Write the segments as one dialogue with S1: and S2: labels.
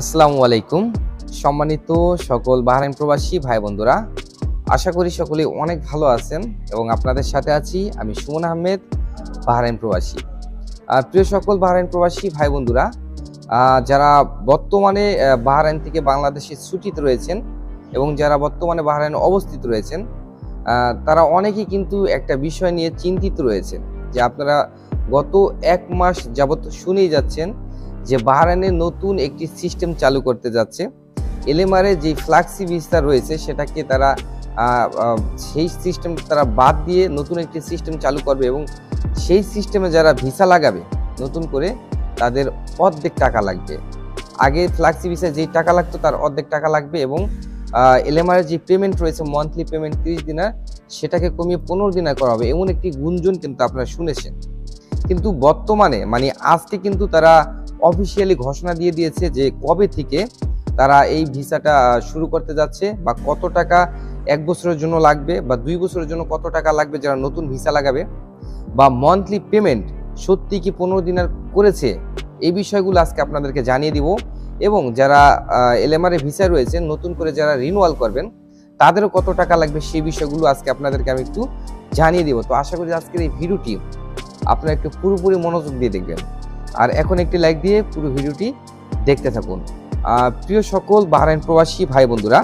S1: আসসালামু আলাইকুম। সম্মানিত সকল বাহরাইন প্রবাসী ভাই বন্ধুরা, আশা করি সকলে অনেক ভালো আছেন এবং আপনাদের সাথে আছি আমি সুমন আহমেদ, বাহরাইন প্রবাসী। আর প্রিয় সকল বাহরাইন প্রবাসী ভাই বন্ধুরা যারা বর্তমানে বাহরাইন থেকে বাংলাদেশে ছুটিতে রয়েছেন এবং যারা বর্তমানে বাহরাইনে অবস্থিত রয়েছেন তারা অনেকেই কিন্তু একটা বিষয় নিয়ে চিন্তিত রয়েছেন যে আপনারা গত এক মাস যাবত শুনেই যাচ্ছেন যে বাহরাইনে নতুন একটি সিস্টেম চালু করতে যাচ্ছে। এলএমআর যে ফ্লাক্সি ভিসা রয়েছে, সেটাকে তারা সেই সিস্টেম তারা বাদ দিয়ে নতুন একটি সিস্টেম চালু করবে এবং সেই সিস্টেমে যারা ভিসা লাগাবে, নতুন করে তাদের অর্ধেক টাকা লাগবে। আগে ফ্লাক্সি ভিসায় যেই টাকা লাগতো, তার অর্ধেক টাকা লাগবে এবং এলএমআর যে পেমেন্ট রয়েছে মান্থলি পেমেন্ট তিরিশ দিনার, সেটাকে কমিয়ে পনেরো দিনার করা হবে। এমন একটি গুঞ্জন কিন্তু আপনারা শুনেছেন। কিন্তু বর্তমানে মানে আজকে কিন্তু তারা অফিসিয়ালি ঘোষণা দিয়ে দিয়েছে যে কবে থেকে তারা এই ভিসাটা শুরু করতে যাচ্ছে বা কত টাকা এক বছরের জন্য লাগবে বা দুই বছরের জন্য কত টাকা লাগবে যারা নতুন ভিসা লাগাবে বা মান্থলি পেমেন্ট সত্যি কি পনেরো দিনের করেছে, এই বিষয়গুলো আজকে আপনাদেরকে জানিয়ে দিব। এবং যারা এলএমআর ভিসা রয়েছে, নতুন করে যারা রিনুয়াল করবেন, তাদেরও কত টাকা লাগবে সেই বিষয়গুলো আজকে আপনাদেরকে আমি একটু জানিয়ে দিব। তো আশা করি আজকের এই ভিডিওটি আপনারা একটু পুরোপুরি মনোযোগ দিয়ে দেখবেন। আর এখন একটি লাইক দিয়ে পুরো ভিডিওটি দেখতে থাকুন। আহ, প্রিয় সকল বাহরাইন প্রবাসী ভাই বন্ধুরা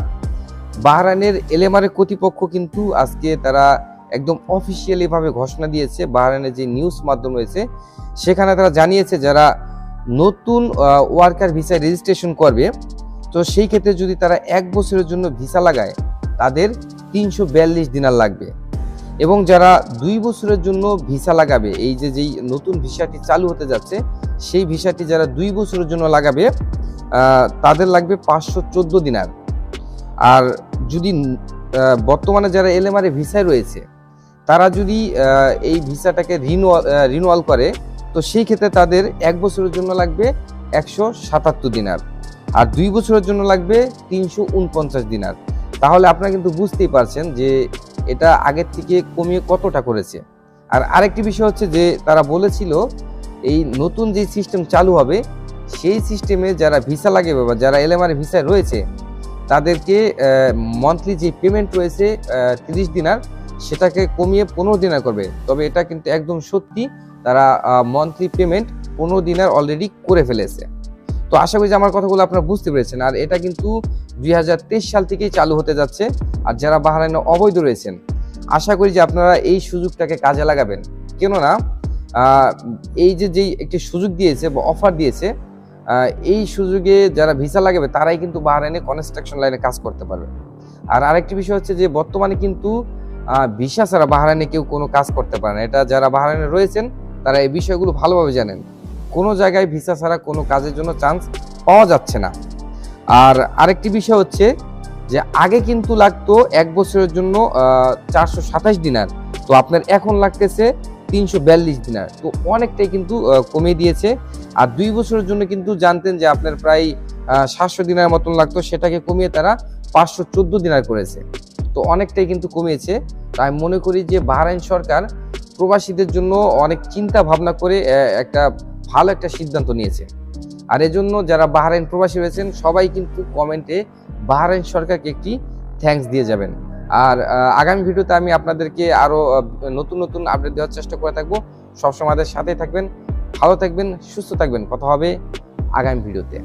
S1: বাহরাইনের এলেমারের কর্তৃপক্ষ কিন্তু আজকে তারা একদম অফিসিয়ালি ভাবে ঘোষণা দিয়েছে বাহরাইনের যে নিউজ মাধ্যম রয়েছে সেখানে তারা জানিয়েছে যারা নতুন ওয়ার্কার ভিসায় রেজিস্ট্রেশন করবে তো সেই ক্ষেত্রে যদি তারা এক বছরের জন্য ভিসা লাগায় তাদের তিনশো বিয়াল্লিশ দিনার লাগবে। এবং যারা দুই বছরের জন্য ভিসা লাগাবে, এই যে যেই নতুন ভিসাটি চালু হতে যাচ্ছে, সেই ভিসাটি যারা দুই বছরের জন্য লাগাবে তাদের লাগবে পাঁচশো চোদ্দ দিনার। আর যদি বর্তমানে যারা এলএমআর ভিসায় রয়েছে, তারা যদি এই ভিসাটাকে রিনুয়াল রিনুয়াল করে, তো সেই ক্ষেত্রে তাদের এক বছরের জন্য লাগবে একশো সাতাত্তর দিনার। আর দুই বছরের জন্য লাগবে তিনশো উনপঞ্চাশ দিনার। তাহলে আপনারা কিন্তু বুঝতেই পারছেন যে এটা আগের থেকে কমিয়ে কতটা করেছে? আর আরেকটি বিষয় হচ্ছে যে তারা বলেছিল, এই নতুন যে সিস্টেম চালু হবে, সেই সিস্টেমে যারা ভিসা লাগবে বা যারা এলএমআর ভিসায় রয়েছে, তাদেরকে মান্থলি যে পেমেন্ট রয়েছে তিরিশ দিনার সেটাকে কমিয়ে পনেরো দিনার করবে। তবে এটা কিন্তু একদম সত্যি, তারা মান্থলি পেমেন্ট পনেরো দিনার অলরেডি করে ফেলেছে। তো আশা করি যে আমার কথাগুলো আপনারা বুঝতে পেরেছেন। আর এটা কিন্তু দুই হাজার তেইশ সাল থেকেই চালু হতে যাচ্ছে। আর যারা বাহারাইনে অবৈধ রয়েছেন, আশা করি যে আপনারা এই সুযোগটাকে কাজে লাগাবেন। কেননা এই যে যেই একটি সুযোগ দিয়েছে বা অফার দিয়েছে এই সুযোগে যারা ভিসা লাগাবে, তারাই কিন্তু বাহারাইনে কনস্ট্রাকশন লাইনে কাজ করতে পারবে। আর আরেকটি বিষয় হচ্ছে যে বর্তমানে কিন্তু ভিসা ছাড়া বাহারাইনে কেউ কোনো কাজ করতে পারে না। এটা যারা বাহারাইনে রয়েছেন, তারা এই বিষয়গুলো ভালোভাবে জানেন। কোনো জায়গায় ভিসা ছাড়া কোনো কাজের জন্য চান্স পাওয়া যাচ্ছে না। আর আরেকটি বিষয় হচ্ছে যে আগে কিন্তু লাগতো এক বছরের জন্য চারশো সাতাশ দিনার। তো আপনার এখন লাগতেছে তিনশো বিয়াল্লিশ দিনার। তো অনেকটাই কিন্তু কমিয়ে দিয়েছে। আর দুই বছরের জন্য কিন্তু জানতেন যে আপনার প্রায় সাতশো দিনার মতন লাগতো। সেটাকে কমিয়ে তারা পাঁচশো চোদ্দ দিনার করেছে। তো অনেকটাই কিন্তু কমিয়েছে। তাই মনে করি যে বাহরাইন সরকার প্রবাসীদের জন্য অনেক চিন্তা ভাবনা করে একটা ভালো একটা সিদ্ধান্ত নিয়েছে। আর এজন্য যারা বাহারাইন প্রবাসী রয়েছেন, সবাই কিন্তু কমেন্টে বাহারাইন সরকারকে একটি থ্যাংকস দিয়ে যাবেন। আর আগামী ভিডিওতে আমি আপনাদেরকে আরও নতুন নতুন আপডেট দেওয়ার চেষ্টা করে থাকব। সবসময় আমাদের সাথেই থাকবেন, ভালো থাকবেন, সুস্থ থাকবেন। কথা হবে আগামী ভিডিওতে।